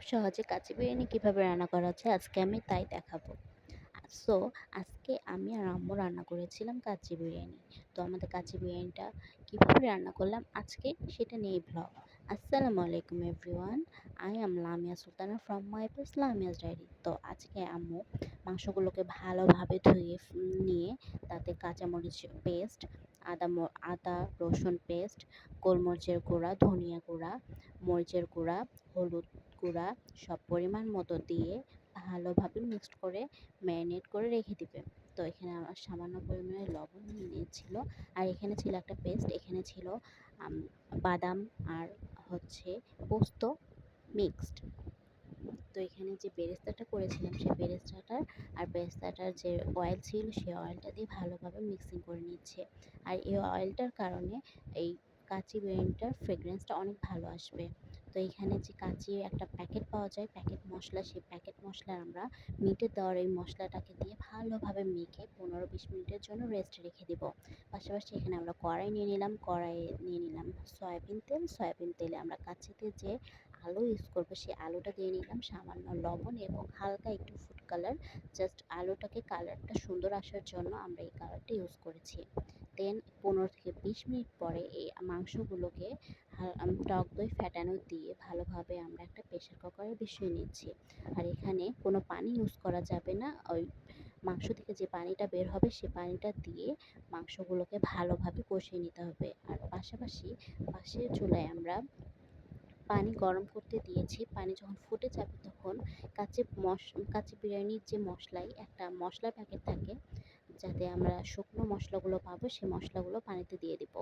খুব সহজে কাঁচি বিরিয়ানি কীভাবে রান্না করা হচ্ছে আজকে আমি তাই দেখাবো। সো আজকে আমি আর আম্মু রান্না করেছিলাম কাঁচি বিরিয়ানি। তো আমাদের কাঁচি বিরিয়ানিটা কীভাবে রান্না করলাম আজকে সেটা নিয়েই ব্লগ আসসালামু আলাইকুম everyone I am Lamia Sultana from my place Lamia's diary তো আজকে আম্মু মাংসগুলোকে ভালোভাবে ধুয়ে নিয়ে তাতে কাঁচামরিচ পেস্ট আদা আদা, রসুন পেস্ট গোলমরিচের গুঁড়া, ধনিয়া গুঁড়া, মরিচের গুঁড়া, হলুদ গুঁড়া সব পরিমাণ মতো দিয়ে ভালোভাবে মিক্সড করে ম্যারিনেট করে রেখে দিবে। তো এখানে আমার সামান্য পরিমাণে লবণ নিয়েছিল। আর এখানে ছিল একটা পেস্ট এখানে ছিল বাদাম আর হচ্ছে পোস্ত মিক্সড। তো এখানে যে বেরেস্তাটা করেছিলাম সেই বেরেস্তাটার আর বেরেস্তাটার যে অয়েল ছিল সেই অয়েলটা দিয়ে ভালোভাবে মিক্সিং করে নিচ্ছে। আর এই অয়েলটার কারণে এই কাচি বিরিয়ানিটার ফ্রেগরেন্সটা অনেক ভালো আসবে। তো এখানে যে কাঁচি একটা প্যাকেট পাওয়া যায় প্যাকেট মশলা, সেই প্যাকেট মশলা আমরা মিটে দেওয়ার এই মশলাটাকে দিয়ে ভালোভাবে মেখে পনেরো বিশ মিনিটের জন্য রেস্ট রেখে দেবো। পাশাপাশি এখানে আমরা কড়াই নিয়ে নিলাম। কড়াইয়ে নিয়ে নিলাম সয়াবিন তেল। সয়াবিন তেলে আমরা কাচিতে যে আলু ইউজ করব, সেই আলুটা দিয়ে নিলাম। সামান্য লবণ এবং হালকা একটু ফুড কালার জাস্ট আলুটাকে কালারটা সুন্দর আসার জন্য আমরা এই কালারটা ইউজ করেছি। দেন পনেরো থেকে বিশ মিনিট পরে এই মাংসগুলোকে টক দই ফ্যাটানো দিয়ে ভালোভাবে আমরা একটা প্রেশার কুকারে বসিয়ে নিচ্ছি। আর এখানে কোনো পানি ইউজ করা যাবে না। ওই মাংস থেকে যে পানিটা বের হবে সে পানিটা দিয়ে মাংসগুলোকে ভালোভাবে কষিয়ে নিতে হবে। আর পাশাপাশি পাশের চুলায় আমরা পানি গরম করতে দিয়েছি। পানি যখন ফুটে যাবে তখন কাঁচি মশ, কাঁচি বিরিয়ানির যে মশলাই, একটা মশলা প্যাকেট থাকে যাতে আমরা শুকনো মশলাগুলো পাবো, সেই মশলাগুলো পানিতে দিয়ে দিব।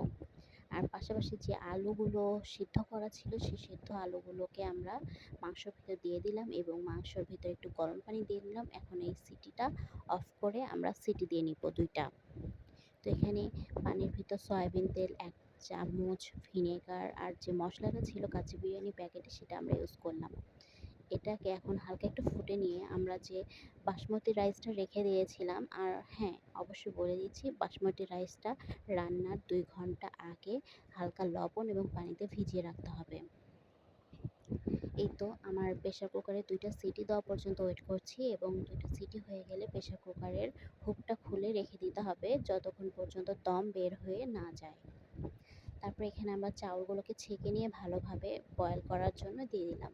আর পাশাপাশি যে আলুগুলো সিদ্ধ করা ছিল, সেই সিদ্ধ আলুগুলোকে আমরা মাংসর ভিতরে দিয়ে দিলাম এবং মাংসর ভিতরে একটু গরম পানি দিয়ে দিলাম এখন এই সিটিটা অফ করে আমরা সিটি দিয়ে নিব দুইটা। তো এখানে পানির ভিতর সয়াবিন তেল, এক চামচ ভিনেগার আর যে মশলাটা ছিল, কাঁচি বিরিয়ানি প্যাকেটে, সেটা আমরা ইউজ করলাম। এটাকে এখন হালকা একটু ফুটে নিয়ে আমরা যে বাসমতি রাইসটা রেখে দিয়েছিলাম, আর হ্যাঁ অবশ্যই বলে দিচ্ছি বাসমতি রাইসটা রান্নার দুই ঘণ্টা আগে হালকা লবণ এবং পানিতে ভিজিয়ে রাখতে হবে। এই তো আমার প্রেশার কুকারে দুইটা সিটি দেওয়া পর্যন্ত ওয়েট করছি এবং দুইটা সিটি হয়ে গেলে প্রেশার কুকারের হুকটা খুলে রেখে দিতে হবে যতক্ষণ পর্যন্ত দম বের হয়ে না যায়। তারপর এখানে আমরা চাউলগুলোকে ছেঁকে নিয়ে ভালোভাবে বয়েল করার জন্য দিয়ে দিলাম।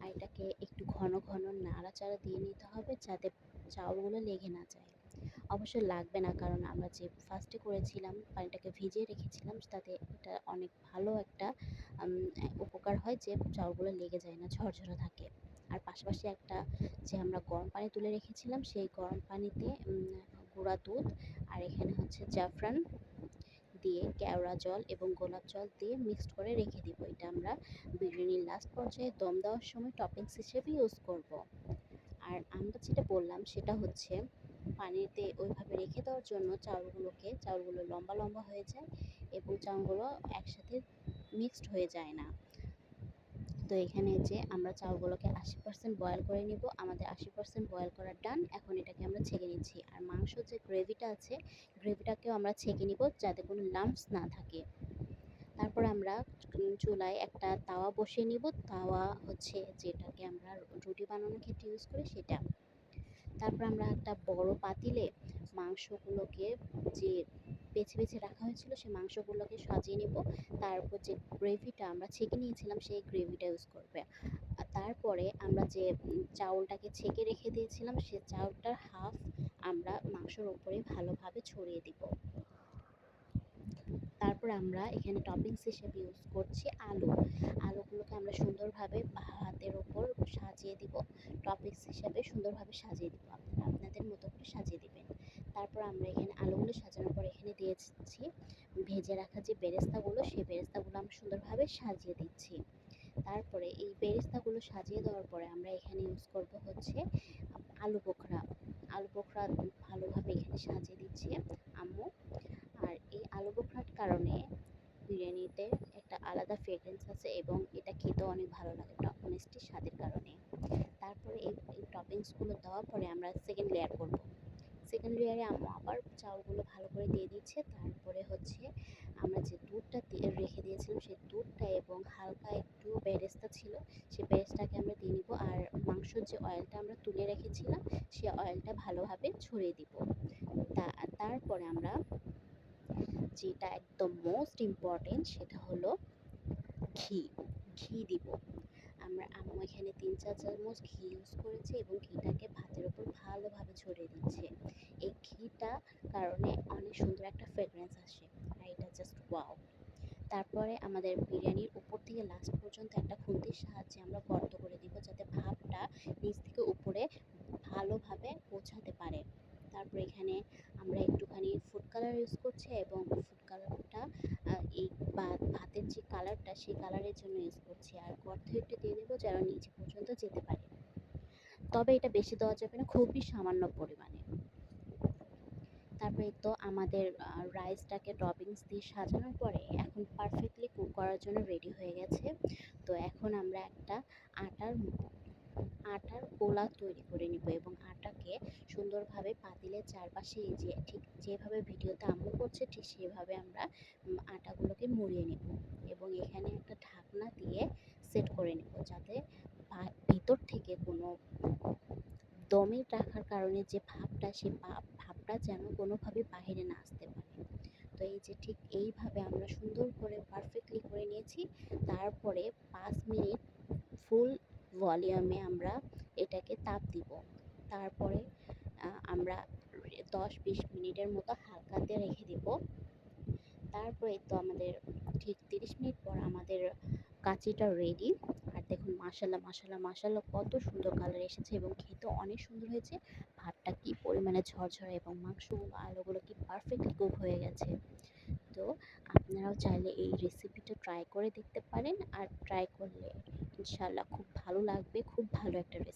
আর এটাকে একটু ঘন ঘন নাড়াচাড়া দিয়ে নিতে হবে যাতে চাউলগুলো লেগে না যায়। অবশ্যই লাগবে না কারণ আমরা যে ফার্স্টে করেছিলাম পানিটাকে ভিজিয়ে রেখেছিলাম তাতে এটা অনেক ভালো একটা উপকার হয় যে চাউলগুলো লেগে যায় না, ঝরঝরে থাকে। আর পাশাপাশি একটা যে আমরা গরম পানি তুলে রেখেছিলাম সেই গরম পানিতে গুঁড়া দুধ আর এখানে হচ্ছে জাফরান দিয়ে কেওড়া জল এবং গোলাপ জল দিয়ে মিক্সড করে রেখে দিব। এটা আমরা বিরিয়ানির লাস্ট পর্যায়ে দম দেওয়ার সময় টপিংস হিসেবে ইউজ করব। আর আমরা যেটা বললাম সেটা হচ্ছে পানিতে ওইভাবে রেখে দেওয়ার জন্য চাউলগুলোকে, চাউলগুলো লম্বা লম্বা হয়ে যায় এবং চাউলগুলো একসাথে মিক্সড হয়ে যায় না। তো এখানে যে আমরা চাউলগুলোকে আশি পার্সেন্ট বয়েল করে নিব, আমাদের আশি পার্সেন্ট বয়েল করার ডান এখন এটাকে আমরা ছেঁকে নিচ্ছি। আর মাংস যে গ্রেভিটা আছে গ্রেভিটাকেও আমরা ছেঁকে নিব যাতে কোনো লাম্পস না থাকে। তারপর আমরা চুলায় একটা তাওয়া বসিয়ে নিব। তাওয়া হচ্ছে যেটাকে আমরা রুটি বানানোর ক্ষেত্রে ইউজ করি, সেটা। তারপর আমরা একটা বড় পাতিলে মাংসগুলোকে যে বেছে বেছে রাখা হয়েছিল সেই মাংসগুলোকে সাজিয়ে নেব। তারপর যে গ্রেভিটা আমরা ছেঁকে নিয়েছিলাম, সেই গ্রেভিটা ইউজ করবে। তারপরে আমরা যে চাউলটাকে ছেঁকে রেখে দিয়েছিলাম, সে চাউলটার হাফ আমরা মাংসর উপরে ভালোভাবে ছড়িয়ে দিব। তারপর আমরা এখানে টপিংস হিসেবে ইউজ করছি আলু। আলুগুলোকে আমরা সুন্দরভাবে হাতের ওপর সাজিয়ে দিব। টপিংস হিসেবে সুন্দরভাবে সাজিয়ে দিব। আপনাদের মতো করে সাজিয়ে দিবেন। তারপর আমরা এখানে আলুগুলো সাজানোর পর এখানে দিয়েছি ভেজে রাখা যে বেরেস্তাগুলো সেই বেরেস্তাগুলো আমরা সুন্দরভাবে সাজিয়ে দিচ্ছি। তারপরে এই বেরেস্তাগুলো সাজিয়ে দেওয়ার পরে আমরা এখানে ইউজ করব হচ্ছে আলু বোখরা। আলু বোখরা ভালোভাবে এখানে সাজিয়ে দিচ্ছি আম্মু। আর এই আলু বোখরার কারণে বিরিয়ানিতে একটা আলাদা ফ্রেগরেন্স আছে এবং এটা খেতে অনেক ভালো লাগে টক মিষ্টি স্বাদের কারণে। তারপরে এই টপিংসগুলো দেওয়ার পরে আমরা সেকেন্ড লেয়ার করব। লেয়ারে আম্মু আবার চাউলগুলো ভালো করে দিয়ে দিচ্ছে তারপরে হচ্ছে আমরা যে দুধটা রেখে দিয়েছিলাম সেই দুধটা এবং হালকা একটু বেরেস্তা ছিল সেই বেরেস্তাটাকে আমরা দিয়ে নিব। আর মাংসর যে অয়েলটা আমরা তুলে রেখেছিলাম সেই অয়েলটা ভালোভাবে ছড়িয়ে দিব। তা, তারপরে আমরা যেটা একদম মোস্ট ইম্পর্টেন্ট সেটা হলো ঘি। ঘি দিব। আমরা আম্মু এখানে তিন চার চামচ ঘি ইউজ করেছি এবং ঘিটাকে ভাতের উপর ভালোভাবে ছড়িয়ে দিচ্ছে। এই ঘিটা কারণে অনেক সুন্দর একটা ফ্রেগরেন্স আসে। আর এটা জাস্ট ওয়াও তারপরে আমাদের বিরিয়ানির উপর থেকে লাস্ট পর্যন্ত একটা খুন্তির সাহায্যে আমরা গর্ত করে দিব যাতে ভাপটা নিচ থেকে উপরে ভালোভাবে পৌঁছাতে পারে তারপর এখানে আমরা একটুখানি ফুড কালার ইউজ করছি এবং ফুড কালারটা এই ভাতের যে কালারটা সেই কালারের জন্য ইউজ করছি। আর গর্ত একটু দিয়ে দেবো যেন নিচে পর্যন্ত যেতে পারে। তবে এটা বেশি দেওয়া যাবে না, খুবই সামান্য পরিমাণে। তারপরে তো আমাদের রাইসটাকে টপিংস দিয়ে সাজানোর পরে এখন পারফেক্টলি কুক করার জন্য রেডি হয়ে গেছে। তো এখন আমরা একটা আটার আটার গোলা তৈরি করে নিব এবং আটাকে সুন্দরভাবে পাতিলের চারপাশে এই যে ঠিক যেভাবে ভিডিওতে আম্মু করছে ঠিক সেভাবে আমরা আটাগুলোকে মুড়িয়ে নেব এবং এখানে একটা ঢাকনা দিয়ে সেট করে নেব যাতে ভিতর থেকে কোনো দমে রাখার কারণে যে ভাবটা, সে ভাবটা যেন কোনোভাবে বাহিরে না আসতে পারে। তো এই যে ঠিক এইভাবে আমরা সুন্দর করে পারফেক্টলি করে নিয়েছি। তারপরে পাঁচ মিনিট ফুল ভলিউমে আমরা এটাকে তাপ দিব। তারপরে আমরা দশ বিশ মিনিটের মতো হালকাতে রেখে দেব। তারপরে তো আমাদের ঠিক তিরিশ মিনিট পর আমাদের কাচিটা রেডি দেখুন মাশাল্লাহ মাশাল্লাহ মাশাল্লাহ কত সুন্দর কালার এসেছে এবং খেতে অনেক সুন্দর হয়েছে। ভাতটা কি পরিমাণে ঝরঝরে এবং মাংসগুলো, আলুগুলো কি পারফেক্টলি কুক হয়ে গেছে। তো আপনারাও চাইলে এই রেসিপিটা ট্রাই করে দেখতে পারেন আর ট্রাই করলে ইনশাল্লাহ খুব ভালো লাগবে, খুব ভালো একটা রেসিপি